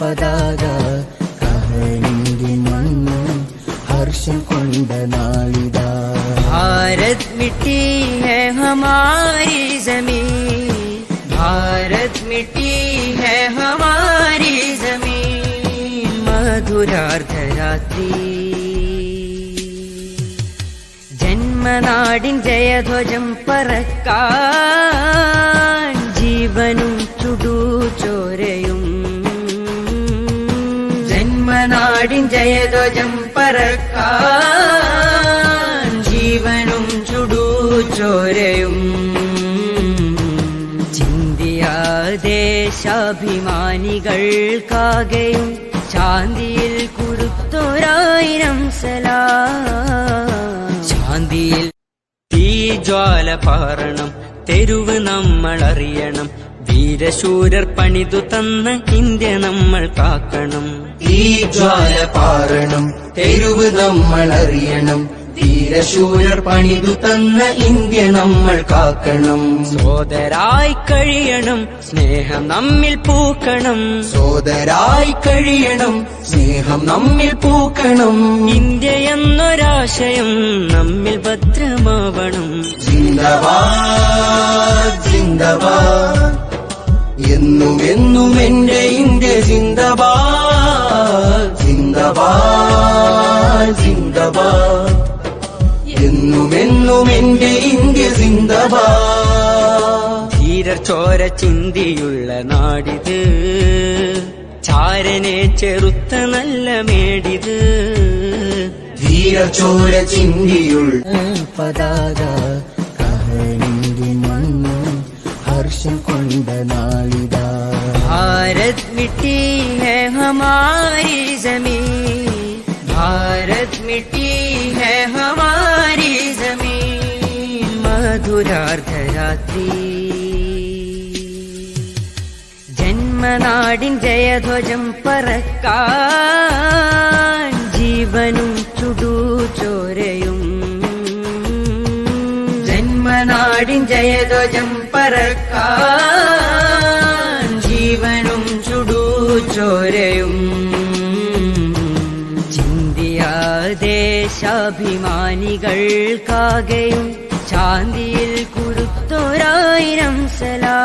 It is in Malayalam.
പതാക കഹനിന്റെ മണ്ണ് ഹർഷം കൊണ്ട നാളിത. ഭാരത് മിട്ടി ഹെ ഹമാരി ജമീ. ഭാരത് മിട്ടി ഹെ ഹമാരി ജമീ. മധുരാർദ്ധരാത്രി. ജന്മനാടിൻ ജയധ്വജം പറക്കാ. ജന്മനാടിൻ ജയധ്വജം പറക്കാൻ ജീവനും ചുടുചോരയും ചിന്തിയ ദേശാഭിമാനികൾക്കാകെയും ശാന്തിയിൽ കുരുത്തൊരായിരം സലാ. ശാന്തിയിൽ തീജ്വാല പാറണം തെരുവ് നമ്മൾ അറിയണം വീരശൂരർ പണിതു തന്ന ഇന്ത്യ നമ്മൾ കാക്കണം. ഈ ജ്വാല പാറണം തെരുവ് നമ്മൾ അറിയണം. ധീരശൂരർ പണിതു തന്ന ഇന്ത്യ നമ്മൾ കാക്കണം. സോദരായി കഴിയണം സ്നേഹം നമ്മിൽ പൂക്കണം. സോദരായി കഴിയണം സ്നേഹം നമ്മിൽ പൂക്കണം. ഇന്ത്യ എന്നൊരാശയം നമ്മിൽ ഭദ്രമാവണം. ജിന്ദവാ ജിന്ദബാദ്. എന്നും എന്നും എന്റെ ഇന്ത്യ ജിന്ദബാദ് ജിന്ദബാദ് ജിന്ദബാദ്. എന്നും എന്നും എന്റെ ഇന്ത്യ ജിന്ദബാദ്. ധീരർ ചോര ചിന്തിയുള്ള നാടിത്. ചാരനെ ചെറുത്ത നല്ല മേടിത്. ധീരചോര ചിന്തിയുള്ള പതാക ഹർഷം കൊണ്ട നാളിതാ भारत मिट्टी है हमारी जमीन। भारत मिट्टी है हमारी जमीन। जय ध्वजं परका जीवन चुदु चोरय। जन्मनाडिं जय ध्वजं परका ചുടുചോരയും ചിന്തിയ ദേശാഭിമാനികൾക്കാകെയും ശാന്തിയിൽ കുറുത്തോരായിരം സലാ.